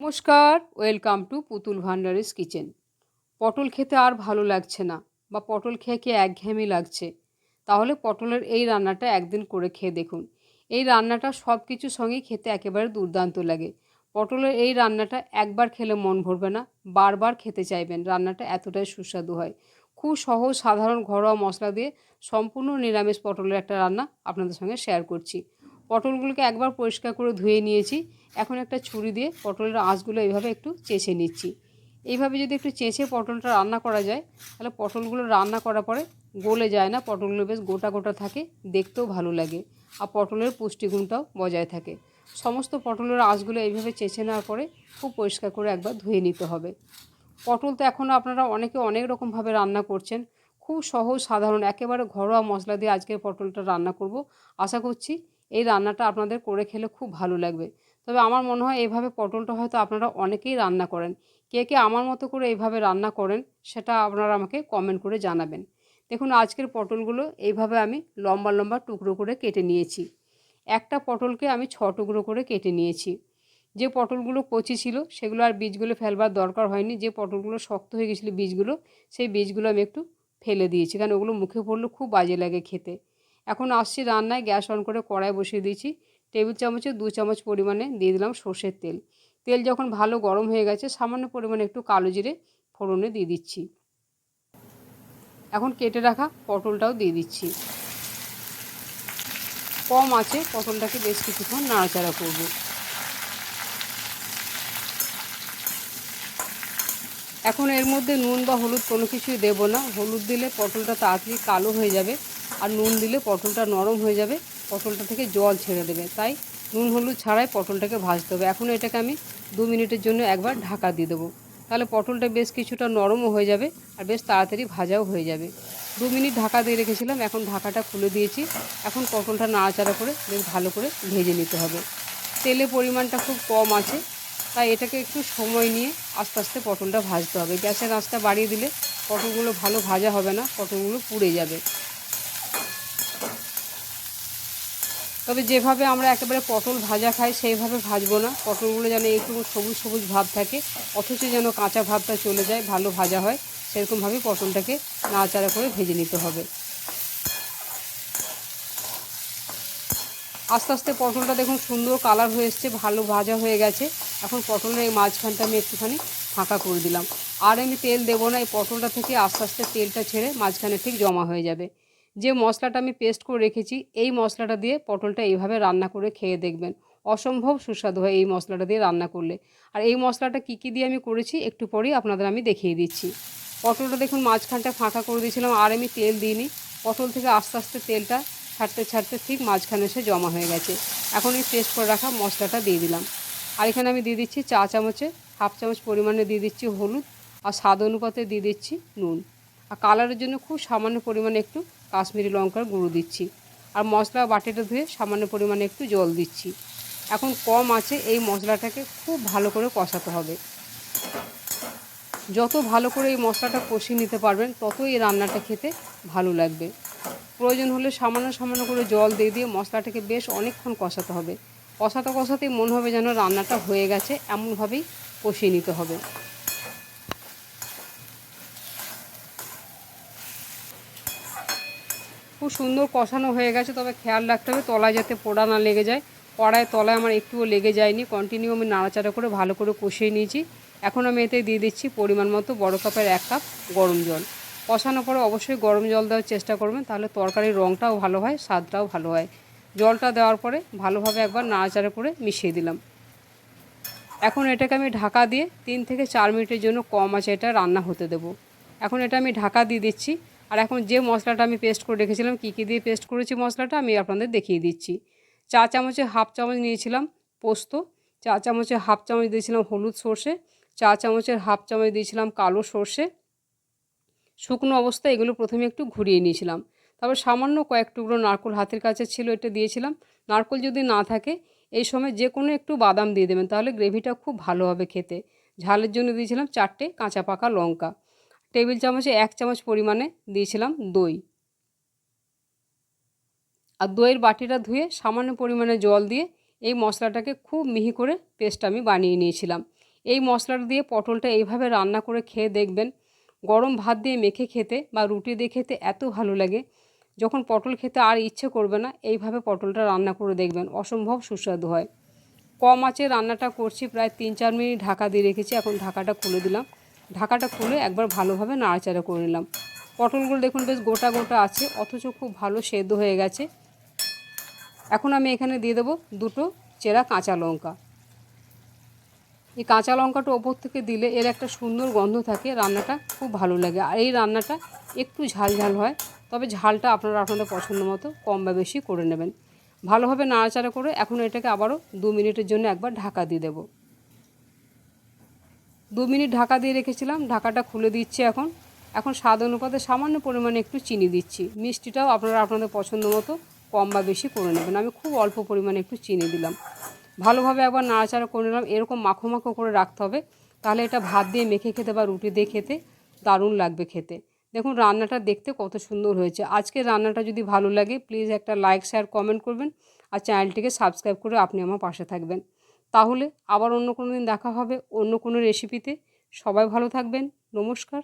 নমস্কার, welcome to পুতুল ভান্ডারিস kitchen. পটল খেতে আর ভালো লাগছে না বা পটল খেয়ে খেয়ে একঘেয়েমি লাগছে? তাহলে পটলের এই রান্নাটা একদিন করে খেয়ে দেখুন। এই রান্নাটা সব কিছুর সঙ্গেই খেতে একেবারে দুর্দান্ত লাগে। পটলের এই রান্নাটা একবার খেলে মন ভরবে না, বারবার খেতে চাইবেন। রান্নাটা এতটাই সুস্বাদু হয়। খুব সহজ, সাধারণ ঘরোয়া মশলা দিয়ে সম্পূর্ণ নিরামিষ পটলের একটা রান্না আপনাদের সঙ্গে শেয়ার করছি। পটলগুলোকে একবার পরিষ্কার করে ধুয়ে নিয়েছি। এখন একটা ছুরি দিয়ে পটলের আঁশগুলো এইভাবে একটু চেঁচে নিচ্ছি। এইভাবে যদি একটু চেঁচে পটলটা রান্না করা যায়, তাহলে পটলগুলো রান্না করার পরে গলে যায় না, পটলগুলো বেশ গোটা গোটা থাকে, দেখতেও ভালো লাগে আর পটলের পুষ্টিগুণটাও বজায় থাকে। সমস্ত পটলের আঁশগুলো এইভাবে চেঁচে নেওয়ার পরে খুব পরিষ্কার করে একবার ধুয়ে নিতে হবে। পটল তো এখন আপনারা অনেকে অনেক রকমভাবে রান্না করছেন। খুব সহজ, সাধারণ, একেবারে ঘরোয়া মশলা দিয়ে আজকের পটলটা রান্না করব। আশা করছি এই রান্নাটা আপনাদের করে খেলে খুব ভালো লাগবে। তবে আমার মনে হয় এইভাবে পটলটা হয়তো আপনারা অনেকেই রান্না করেন। কে কে আমার মতো করে এইভাবে রান্না করেন সেটা আপনারা আমাকে কমেন্ট করে জানাবেন। দেখুন, আজকের পটলগুলো এইভাবে আমি লম্বা লম্বা টুকরো করে কেটে নিয়েছি। একটা পটলকে আমি ছ টুকরো করে কেটে নিয়েছি। যে পটলগুলো কচি ছিল সেগুলো আর বীজগুলো ফেলবার দরকার হয়নি। যে পটলগুলো শক্ত হয়ে গেছিল বীজগুলো, সেই বীজগুলো আমি একটু ফেলে দিয়েছি। কারণ ওগুলো মুখে পড়লে খুব বাজে লাগে খেতে। এখন আসছি রান্নায়, গ্যাস অন করে কড়াই বসিয়ে দিয়েছি। টেবিল চামচে দু চামচ পরিমাণে দিয়ে দিলাম সর্ষের তেল। তেল যখন ভালো গরম হয়ে গেছে, সামান্য পরিমাণে একটু কালো জিরে ফোড়নে দিয়ে দিচ্ছি। এখন কেটে রাখা পটলটাও দিয়ে দিচ্ছি। কম আছে, পটলটাকে বেশ কিছুক্ষণ নাড়াচাড়া করব। এখন এর মধ্যে নুন বা হলুদ কোনো কিছুই দেবো না। হলুদ দিলে পটলটা তাড়াতাড়ি কালো হয়ে যাবে। আর নুন দিলে পটলটা নরম হয়ে যাবে, পটলটা থেকে জল ছেড়ে দেবে। তাই নুন হলুদ ছাড়াই পটলটাকে ভাজতে হবে। এখন এটাকে আমি দু মিনিটের জন্য একবার ঢাকা দিয়ে দেবো। তাহলে পটলটা বেশ কিছুটা নরমও হয়ে যাবে আর বেশ তাড়াতাড়ি ভাজাও হয়ে যাবে। দু মিনিট ঢাকা দিয়ে রেখেছিলাম, এখন ঢাকাটা খুলে দিয়েছি। এখন পটলটা নাড়াচাড়া করে বেশ ভালো করে ভেজে নিতে হবে। তেলের পরিমাণটা খুব কম আছে, তাই এটাকে একটু সময় নিয়ে আস্তে আস্তে পটলটা ভাজতে হবে। গ্যাসের আঁচটা বাড়িয়ে দিলে পটলগুলো ভালো ভাজা হবে না, পটলগুলো পুড়ে যাবে। তবে যেভাবে আমরা একেবারে পটল ভাজা খাই, সেইভাবে ভাজবো না। পটলগুলো যেন একটু সবুজ সবুজ ভাব থাকে, অথচ যেন কাঁচা ভাবটা চলে যায়, ভালো ভাজা হয়, সেরকমভাবে পটলটাকে নাড়াচাড়া করে ভেজে নিতে হবে। আস্তে আস্তে পটলটা দেখুন সুন্দর কালার হয়ে এসছে, ভালো ভাজা হয়ে গেছে। এখন পটলের এই মাঝখানটা আমি একটুখানি ফাঁকা করে দিলাম। আর আমি তেল দেবো না, এই পটলটা থেকে আস্তে আস্তে তেলটা ছেড়ে মাঝখানে ঠিক জমা হয়ে যাবে। যে মশলাটা আমি পেস্ট করে রেখেছি, এই মশলাটা দিয়ে পটলটা এইভাবে রান্না করে খেয়ে দেখবেন। অসম্ভব সুস্বাদু হয় এই মশলাটা দিয়ে রান্না করলে। আর এই মশলাটা কী কী দিয়ে আমি করেছি একটু পরেই আপনাদের আমি দেখিয়ে দিচ্ছি। পটলটা দেখুন মাঝখানটা ফাঁকা করে দিয়েছিলাম, আর আমি তেল দিইনি। পটল থেকে আস্তে আস্তে তেলটা ছাড়তে ছাড়তে ঠিক মাঝখানে এসে জমা হয়ে গেছে। এখন এই পেস্ট করে রাখা মশলাটা দিয়ে দিলাম। আর এখানে আমি দিয়ে দিচ্ছি চা চামচে, হাফ চামচ পরিমাণে দিয়ে দিচ্ছি হলুদ, আর স্বাদ অনুপাতে দিয়ে দিচ্ছি নুন। আর কালারের জন্য খুব সামান্য পরিমাণে একটু কাশ্মীরি লঙ্কার গুঁড়ো দিচ্ছি। আর মশলা বাটিটা ধুয়ে সামান্য পরিমাণে একটু জল দিচ্ছি। এখন কম আছে, এই মশলাটাকে খুব ভালো করে কষাতে হবে। যত ভালো করে এই মশলাটা কষিয়ে নিতে পারবেন তত এই রান্নাটা খেতে ভালো লাগবে। প্রয়োজন হলে সামান্য সামান্য করে জল দিয়ে দিয়ে মশলাটাকে বেশ অনেকক্ষণ কষাতে হবে। কষাতে কষাতেই মনে হবে যেন রান্নাটা হয়ে গেছে, এমনভাবেই কষিয়ে নিতে হবে। খুব সুন্দর কষানো হয়ে গেছে, তবে খেয়াল রাখতে হবে তলায় যাতে পোড়া না লেগে যায়। কড়ায় তলায় আমার একটুও লেগে যায়নি কন্টিনিউ আমি নাড়াচাড়া করে ভালো করে কষিয়ে নিয়েছি। এখন আমি এতে দিয়ে দিচ্ছি পরিমাণ মতো বড় কাপের এক কাপ গরম জল। কষানোর পরে অবশ্যই গরম জল দেওয়ার চেষ্টা করবেন, তাহলে তরকারির রঙটাও ভালো হয়, স্বাদটাও ভালো হয়। জলটা দেওয়ার পরে ভালোভাবে একবার নাড়াচাড়া করে মিশিয়ে দিলাম। এখন এটাকে আমি ঢাকা দিয়ে তিন থেকে চার মিনিটের জন্য কম আছে এটা রান্না হতে দেবো। এখন এটা আমি ঢাকা দিয়ে দিচ্ছি। আর এখন যে মশলাটা আমি পেস্ট করে রেখেছিলাম, কী কী দিয়ে পেস্ট করেছি মশলাটা আমি আপনাদের দেখিয়ে দিচ্ছি। চা চামচে হাফ চামচ নিয়েছিলাম পোস্ত, চা চামচে হাফ চামচ দিয়েছিলাম হলুদ সর্ষে, চা চামচের হাফ চামচ দিয়েছিলাম কালো সর্ষে। শুকনো অবস্থায় এগুলো প্রথমে একটু ঘুরিয়ে নিয়েছিলাম। তারপর সামান্য কয়েক টুকরো নারকোল হাতের কাছে ছিল এটা দিয়েছিলাম। নারকোল যদি না থাকে, এই সময় যে কোনো একটু বাদাম দিয়ে দেবেন, তাহলে গ্রেভিটা খুব ভালো হবে খেতে। ঝালের জন্য দিয়েছিলাম চারটে কাঁচা পাকা লঙ্কা। টেবিল চামচে এক চামচ পরিমাণে দিয়েছিলাম দই। আর দইয়ের বাটিটা ধুয়ে সামান্য পরিমাণে জল দিয়ে এই মশলাটাকে খুব মিহি করে পেস্ট আমি বানিয়ে নিয়েছিলাম। এই মশলাটা দিয়ে পটলটা এইভাবে রান্না করে খেয়ে দেখবেন, গরম ভাত দিয়ে মেখে খেতে বা রুটি দিয়ে খেতে এত ভালো লাগে। যখন পটল খেতে আর ইচ্ছে করবে না, এইভাবে পটলটা রান্না করে দেখবেন, অসম্ভব সুস্বাদু হয়। কম আঁচে রান্নাটা করছি, প্রায় তিন চার মিনিট ঢাকা দিয়ে রেখেছি, এখন ঢাকাটা খুলে দিলাম। ঢাকাটা খুলে একবার ভালোভাবে নাড়াচাড়া করে নিলাম। পটলগুলো দেখুন বেশ গোটা গোটা আছে, অথচ খুব ভালো সেদ্ধ হয়ে গেছে। এখন আমি এখানে দিয়ে দেবো দুটো চেরা কাঁচা লঙ্কা। এই কাঁচা লঙ্কাটা ওপর থেকে দিলে এর একটা সুন্দর গন্ধ থাকে, রান্নাটা খুব ভালো লাগে। আর এই রান্নাটা একটু ঝাল ঝাল হয়, তবে ঝালটা আপনারা আপনাদের পছন্দ মতো কম বা বেশি করে নেবেন। ভালোভাবে নাড়াচাড়া করে এখন এটাকে আবারও দু মিনিটের জন্য একবার ঢাকা দিয়ে দেবো। দু মিনিট ঢাকা দিয়ে রেখেছিলাম, ঢাকাটা খুলে দিচ্ছি এখন। এখন স্বাদ অনুপাতে সামান্য পরিমাণে একটু চিনি দিচ্ছি। মিষ্টিটাও আপনারা আপনাদের পছন্দ মতো কম বা বেশি করে নেবেন। আমি খুব অল্প পরিমাণে একটু চিনি দিলাম। ভালোভাবে একবার নাড়াচাড়া করে নিলাম। এরকম মাখো মাখো করে রাখতে হবে। তাহলে এটা ভাত দিয়ে মেখে খেতে বা রুটি দিয়ে খেতে দারুণ লাগবে খেতে। দেখুন, রান্নাটা দেখতে কত সুন্দর হয়েছে। আজকে রান্নাটা যদি ভালো লাগে প্লিজ একটা লাইক শেয়ার কমেন্ট করবেন। আর চ্যানেলটিকে সাবস্ক্রাইব করে আপনি আমার পাশে থাকবেন। তাহলে আবার অন্য কোনো দিন দেখা হবে অন্য কোনো রেসিপিতে সবাই ভালো থাকবেন। নমস্কার।